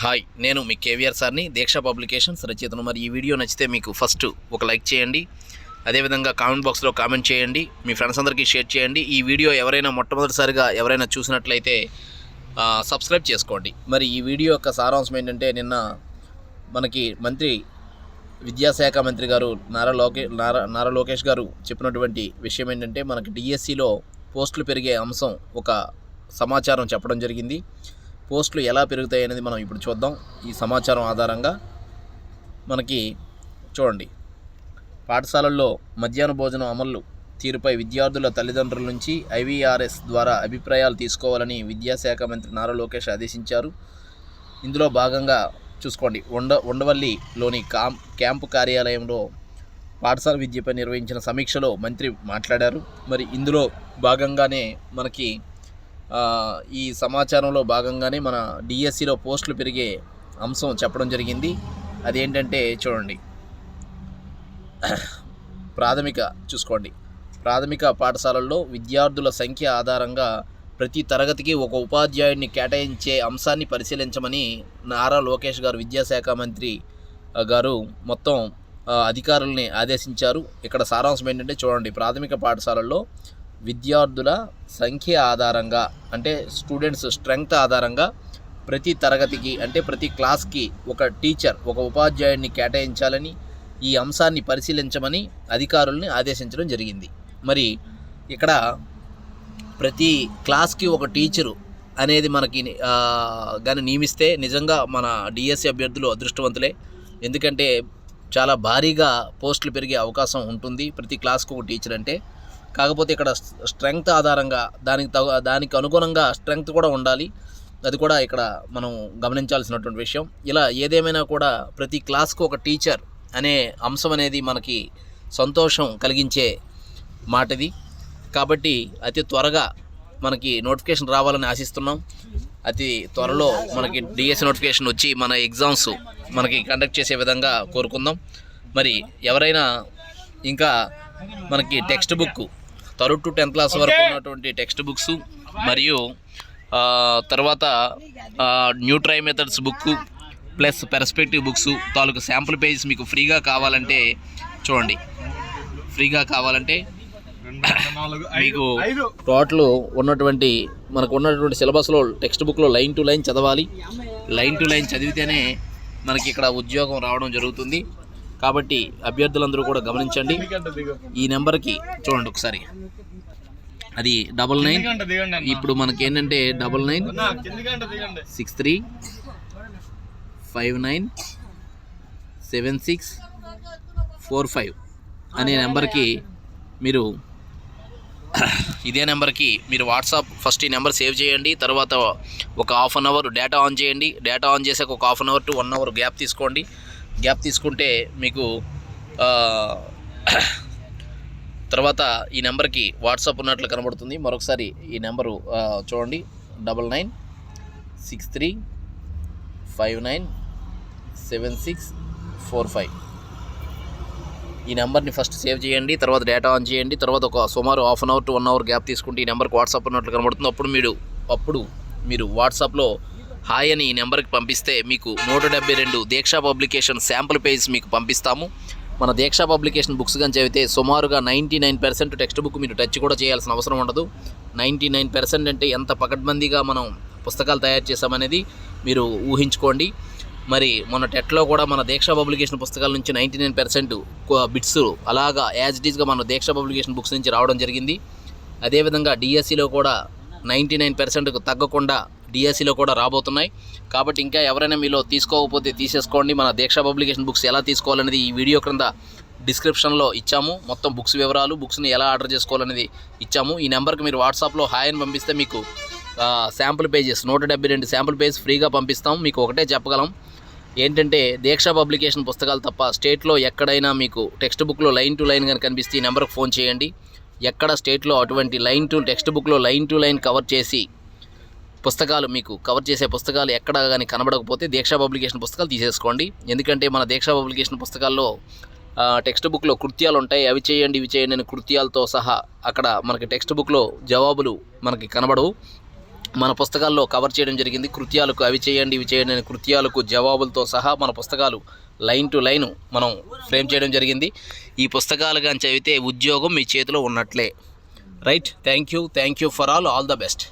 Hi నేను మీ కేవీఆర్ సార్ని దీక్ష publications రచయితను. మరి ఈ వీడియో నచ్చితే మీకు ఫస్ట్ ఒక లైక్ చేయండి అదేవిధంగా కామెంట్ బాక్స్లో కామెంట్ చేయండి మీ ఫ్రెండ్స్ అందరికీ షేర్ చేయండి. ఈ వీడియో ఎవరైనా మొట్టమొదటిసారిగా ఎవరైనా చూసినట్లయితే సబ్స్క్రైబ్ చేసుకోండి. మరి ఈ వీడియో యొక్క సారాంశం ఏంటంటే నిన్న మనకి మంత్రి విద్యాశాఖ మంత్రి గారు నారా లోకే నారా నారా లోకేష్ గారు చెప్పినటువంటి విషయం ఏంటంటే మనకి డిఎస్సిలో పోస్టులు పెరిగే అంశం ఒక సమాచారం చెప్పడం జరిగింది. పోస్టులు ఎలా పెరుగుతాయి అనేది మనం ఇప్పుడు చూద్దాం. ఈ సమాచారం ఆధారంగా మనకి చూడండి. పాఠశాలల్లో మధ్యాహ్న భోజనం అమలు తీరుపై విద్యార్థుల తల్లిదండ్రుల నుంచి ఐవీఆర్ఎస్ ద్వారా అభిప్రాయాలు తీసుకోవాలని విద్యాశాఖ మంత్రి నారా లోకేష్ ఆదేశించారు. ఇందులో భాగంగా చూసుకోండి. ఉండ ఉండవల్లిలోని కాం క్యాంపు కార్యాలయంలో పాఠశాల విద్యపై నిర్వహించిన సమీక్షలో మంత్రి మాట్లాడారు. మరి ఇందులో భాగంగానే మనకి ఈ సమాచారంలో భాగంగానే మన డిఎస్సిలో పోస్టులు పెరిగే అంశం చెప్పడం జరిగింది. అదేంటంటే చూడండి. ప్రాథమిక చూసుకోండి. ప్రాథమిక పాఠశాలల్లో విద్యార్థుల సంఖ్య ఆధారంగా ప్రతి తరగతికి ఒక ఉపాధ్యాయుడిని కేటాయించే అంశాన్ని పరిశీలించమని నారా లోకేష్ గారు విద్యాశాఖ మంత్రి గారు మొత్తం అధికారుల్ని ఆదేశించారు. ఇక్కడ సారాంశం ఏంటంటే చూడండి. ప్రాథమిక పాఠశాలల్లో విద్యార్థుల సంఖ్య ఆధారంగా అంటే స్టూడెంట్స్ స్ట్రెంగ్త్ ఆధారంగా ప్రతి తరగతికి అంటే ప్రతి క్లాస్కి ఒక టీచర్ ఒక ఉపాధ్యాయుడిని కేటాయించాలని ఈ అంశాన్ని పరిశీలించమని అధికారుల్ని ఆదేశించడం జరిగింది. మరి ఇక్కడ ప్రతి క్లాస్కి ఒక టీచరు అనేది మనకి కానీ నియమిస్తే నిజంగా మన డిఎస్సి అభ్యర్థులు అదృష్టవంతులే. ఎందుకంటే చాలా భారీగా పోస్టులు పెరిగే అవకాశం ఉంటుంది ప్రతి క్లాస్కి ఒక టీచర్ అంటే. కాకపోతే ఇక్కడ స్ట్రెంగ్త్ ఆధారంగా దానికి తగు దానికి అనుగుణంగా స్ట్రెంగ్త్ కూడా ఉండాలి. అది కూడా ఇక్కడ మనం గమనించాల్సినటువంటి విషయం. ఇలా ఏదేమైనా కూడా ప్రతి క్లాస్కు ఒక టీచర్ అనే అంశం అనేది మనకి సంతోషం కలిగించే మాటది. కాబట్టి అతి త్వరగా మనకి నోటిఫికేషన్ రావాలని ఆశిస్తున్నాం. అతి త్వరలో మనకి డిఎస్ నోటిఫికేషన్ వచ్చి మన ఎగ్జామ్స్ మనకి కండక్ట్ చేసే విధంగా కోరుకుందాం. మరి ఎవరైనా ఇంకా మనకి text book third to tenth class వరకు ఉన్నటువంటి టెక్స్ట్ బుక్స్ మరియు తర్వాత new try methods book plus perspective books తాలూకు శాంపుల్ పేజెస్ మీకు ఫ్రీగా కావాలంటే చూడండి. ఫ్రీగా కావాలంటే మీకు టోటల్ ఉన్నటువంటి మనకు ఉన్నటువంటి సిలబస్లో టెక్స్ట్ బుక్లో లైన్ టు లైన్ చదవాలి. లైన్ టు లైన్ చదివితేనే మనకి ఇక్కడ ఉద్యోగం రావడం జరుగుతుంది. కాబట్టి అభ్యర్థులందరూ కూడా గమనించండి. ఈ నెంబర్కి చూడండి ఒకసారి. అది డబల్ నైన్. ఇప్పుడు మనకి ఏంటంటే double nine. Six three. Five nine. Seven six. Four five అనే నెంబర్కి మీరు ఇదే నెంబర్కి మీరు వాట్సాప్ ఫస్ట్ ఈ నెంబర్ సేవ్ చేయండి. తర్వాత ఒక half an hour data on చేయండి. డేటా ఆన్ చేసాక ఒక half an hour to one hour gap తీసుకోండి. గ్యాప్ తీసుకుంటే మీకు తర్వాత ఈ నెంబర్కి వాట్సాప్ ఉన్నట్లు కనబడుతుంది. మరొకసారి ఈ నెంబరు చూడండి. Double nine six three five nine seven six four five. ఈ నెంబర్ని ఫస్ట్ సేవ్ చేయండి తర్వాత డేటా ఆన్ చేయండి తర్వాత ఒక సుమారు half an hour to one hour gap తీసుకుంటే ఈ నెంబర్కి వాట్సాప్ ఉన్నట్లు కనబడుతుంది. అప్పుడు మీరు అప్పుడు మీరు వాట్సాప్లో హాయ్ అని ఈ నెంబర్కి పంపిస్తే మీకు నూట డెబ్బై రెండు దీక్షా పబ్లికేషన్ శాంపుల్ పేజ్ మీకు పంపిస్తాము. మన దీక్షా పబ్లికేషన్ బుక్స్ కానీ చదివితే సుమారుగా ninety nine percent text book మీరు టచ్ కూడా చేయాల్సిన అవసరం ఉండదు. నైంటీ నైన్ పర్సెంట్ అంటే ఎంత పకడ్బందీగా మనం పుస్తకాలు తయారు చేసామనేది మీరు ఊహించుకోండి. మరి మొన్న టెట్లో కూడా మన దీక్ష పబ్లికేషన్ పుస్తకాల నుంచి నైంటీ నైన్ పర్సెంట్ బిట్స్ అలాగా యాజ్ ఇట్ ఈస్గా మన దీక్ష పబ్లికేషన్ బుక్స్ నుంచి రావడం జరిగింది. అదేవిధంగా డిఎస్సిలో కూడా నైంటీ నైన్ పర్సెంట్కు తగ్గకుండా డిఎస్సిలో కూడా రాబోతున్నాయి. కాబట్టి ఇంకా ఎవరైనా మీలో తీసుకోకపోతే తీసేసుకోండి. మన దీక్ష పబ్లికేషన్ బుక్స్ ఎలా తీసుకోవాలనేది ఈ వీడియో క్రింద డిస్క్రిప్షన్లో ఇచ్చాము. మొత్తం బుక్స్ వివరాలు బుక్స్ని ఎలా ఆర్డర్ చేసుకోవాలనేది ఇచ్చాము. ఈ నెంబర్కి మీరు వాట్సాప్లో హాయ్ అని పంపిస్తే మీకు శాంపుల్ పేజెస్ నూట డెబ్బై రెండు శాంపుల్ పేజ్ ఫ్రీగా పంపిస్తాం. మీకు ఒకటే చెప్పగలం. ఏంటంటే దీక్ష పబ్లికేషన్ పుస్తకాలు తప్ప స్టేట్లో ఎక్కడైనా మీకు టెక్స్ట్ బుక్లో లైన్ టు లైన్ కనుక కనిపిస్తే ఈ నెంబర్కి ఫోన్ చేయండి. ఎక్కడ స్టేట్లో అటువంటి లైన్ టు టెక్స్ట్ బుక్లో లైన్ టు లైన్ కవర్ చేసి పుస్తకాలు మీకు కవర్ చేసే పుస్తకాలు ఎక్కడ కానీ కనబడకపోతే దీక్షా పబ్లికేషన్ పుస్తకాలు తీసేసుకోండి. ఎందుకంటే మన దీక్షా పబ్లికేషన్ పుస్తకాల్లో టెక్స్ట్ బుక్లో కృత్యాలు ఉంటాయి. అవి చేయండి ఇవి చేయండి అని కృత్యాలతో సహా అక్కడ మనకి టెక్స్ట్ బుక్లో జవాబులు మనకి కనబడవు. మన పుస్తకాల్లో కవర్ చేయడం జరిగింది. కృత్యాలకు అవి చేయండి ఇవి చేయండి అనే కృత్యాలకు జవాబులతో సహా మన పుస్తకాలు లైన్ టు లైన్ మనం ఫ్రేమ్ చేయడం జరిగింది. ఈ పుస్తకాలు కానీ చదివితే ఉద్యోగం మీ చేతిలో ఉన్నట్లే. Right? Thank you thank you for all. All the best.